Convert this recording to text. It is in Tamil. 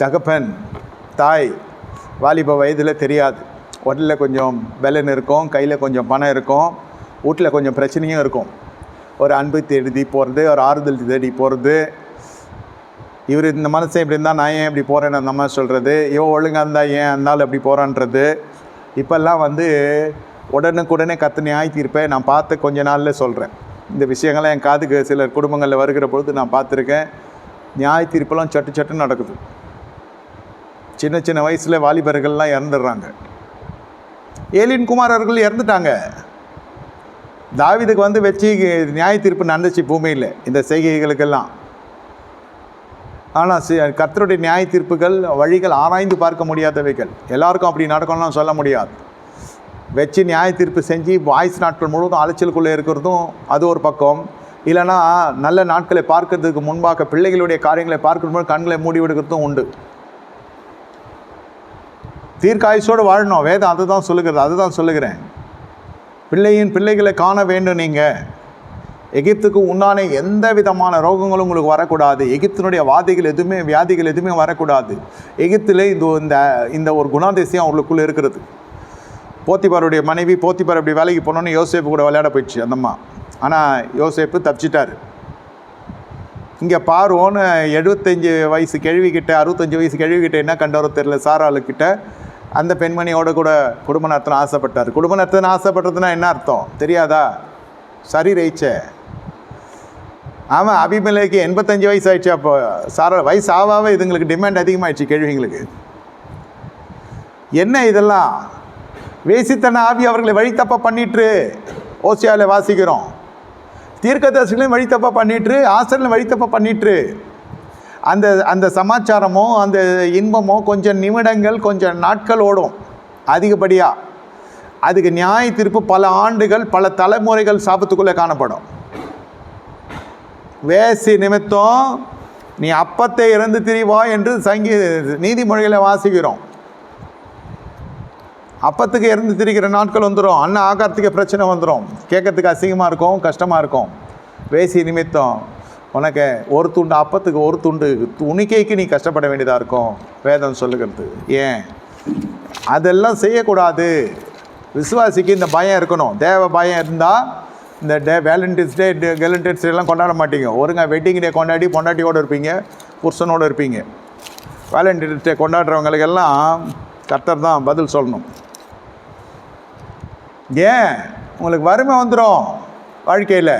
தகப்பன் தாய் வாலிப வயதில் தெரியாது. உடலில் கொஞ்சம் வெலன் இருக்கும் கையில் கொஞ்சம் பணம் இருக்கும் வீட்டில் கொஞ்சம் பிரச்சனையும் இருக்கும். ஒரு அன்பு தேடி போகிறது ஒரு ஆறுதல் தேடி போகிறது இவர் இந்த மனசை இப்படி இருந்தால் நான் ஏன் இப்படி போகிறேன்னு அந்த அம்மா சொல்கிறது இவன் ஒழுங்காக இருந்தால் ஏன் இருந்தாலும் அப்படி போகிறான்றது இப்போல்லாம் வந்து உடனுக்குடனே கத்தனை நியாய தீர்ப்பை நான் பார்த்து கொஞ்ச நாளில் சொல்கிறேன் இந்த விஷயங்கள்லாம் என் காதுக்கு சில குடும்பங்களில் வருகிற பொழுது நான் பார்த்துருக்கேன். நியாயத்தீர்ப்பெல்லாம் சட்டு சட்டு நடக்குது. சின்ன சின்ன வயசில் வாலிபர்கள்லாம் இறந்துடுறாங்க. ஏலின் குமார் அவர்கள் இறந்துட்டாங்க. தாவிதுக்கு வந்து வச்சு நியாய தீர்ப்பு நடந்துச்சு பூமியில் இந்த செய்கைகளுக்கெல்லாம். ஆனால் கர்த்தருடைய நியாய தீர்ப்புகள் வழிகள் ஆராய்ந்து பார்க்க முடியாதவைகள். எல்லாருக்கும் அப்படி நடக்கணும்னு சொல்ல முடியாது. வச்சு நியாய தீர்ப்பு செஞ்சு வாய்ஸ் நாட்கள் முழுவதும் அலைச்சலுக்குள்ளே இருக்கிறதும் அது ஒரு பக்கம். இல்லைன்னா நல்ல நாட்களை பார்க்கறதுக்கு முன்பாக பிள்ளைகளுடைய காரியங்களை பார்க்கும்போது கண்களை மூடி விடுக்கிறதும் உண்டு. தீர்க்காயுசோடு வாழணும். வேதம் அதுதான் சொல்லுகிறது அதுதான் சொல்லுகிறேன். பிள்ளையின் பிள்ளைகளை காண வேண்டும் நீங்கள் எகிப்துக்கு உண்டான எந்த விதமான ரோகங்களும் உங்களுக்கு வரக்கூடாது. எகிப்தினுடைய வாதிகள் எதுவுமே வியாதிகள் எதுவுமே வரக்கூடாது. எகிப்தில் இந்த இந்த இந்த ஒரு குணாதிசயம் அவங்களுக்குள்ளே இருக்கிறது. போத்திபாருடைய மனைவி போத்திபார் அப்படி வேலைக்கு போனோன்னு யோசேப்பு கூட விளையாட போயிடுச்சு அந்தம்மா ஆனால் யோசேப்பு தப்பிச்சிட்டார். இங்கே பார்வோன்னு எழுபத்தஞ்சு வயசு கேள்விக்கிட்ட அறுபத்தஞ்சு வயசு கேள்விக்கிட்ட என்ன கண்டவரோ தெரில சாராளுக்கிட்ட அந்த பெண்மணியோட கூட குடும்ப நடத்தணும் ஆசைப்பட்டார். குடும்ப நடத்தணும் ஆசைப்பட்டதுன்னா என்ன அர்த்தம்? தெரியாதா? சரி ரைச்சே ஆமாம் அபிமலைக்கு எண்பத்தஞ்சு வயசு ஆயிடுச்சு அப்போ. சார வயசு ஆவாவே இதுங்களுக்கு டிமாண்ட் அதிகமாகிடுச்சு கேள்விங்களுக்கு என்ன இதெல்லாம்? வேசித்தன ஆவி அவர்களை வழித்தப்ப பண்ணிட்டு ஓசியாவில் வாசிக்கிறோம். தீர்க்கதரிசிகளையும் வழி பண்ணிட்டு ஆசிரியர்களும் வழி தப்ப பண்ணிட்டு அந்த அந்த சமாச்சாரமோ அந்த இன்பமோ கொஞ்சம் நிமிடங்கள் கொஞ்சம் நாட்கள் ஓடும் அதிகப்படியாக அதுக்கு நியாய தீர்ப்பு பல ஆண்டுகள் பல தலைமுறைகள் சாபத்துக்குள்ளே காணப்படும். வேசி நிமித்தம் நீ அப்பத்தை இறந்து திரிவா என்று சங்கி நீதிமொழிகளை வாசிக்கிறோம். அப்பத்துக்கு இறந்து திரிக்கிற நாட்கள் வந்துடும் அண்ணன் ஆகாரத்துக்கு பிரச்சனை வந்துடும் கேட்கறதுக்கு அசிங்கமாக இருக்கும் கஷ்டமாக இருக்கும். வேசி நிமித்தம் உனக்கு ஒரு துண்டு அப்பத்துக்கு ஒரு துண்டு துணிக்கைக்கு நீ கஷ்டப்பட வேண்டியதாக இருக்கும்? வேதம் சொல்லுகிறது. ஏன்? அதெல்லாம் செய்யக்கூடாது. விசுவாசிக்கு இந்த பயம் இருக்கணும். தேவ பயம் இருந்தால் இந்த டே வேலண்டைன்ஸ் டே வேலண்டைன்ஸ் டேலாம் கொண்டாட மாட்டீங்க. ஒருங்க வெட்டிங் டே கொண்டாடி பொண்டாட்டியோடு இருப்பீங்க புருஷனோடு இருப்பீங்க. வேலண்டைன்ஸ் டே கொண்டாடுறவங்களுக்கெல்லாம் கர்த்தர் தான் பதில் சொல்லணும். ஏன்? உங்களுக்கு வறுமை வந்துடும் வாழ்க்கையில்.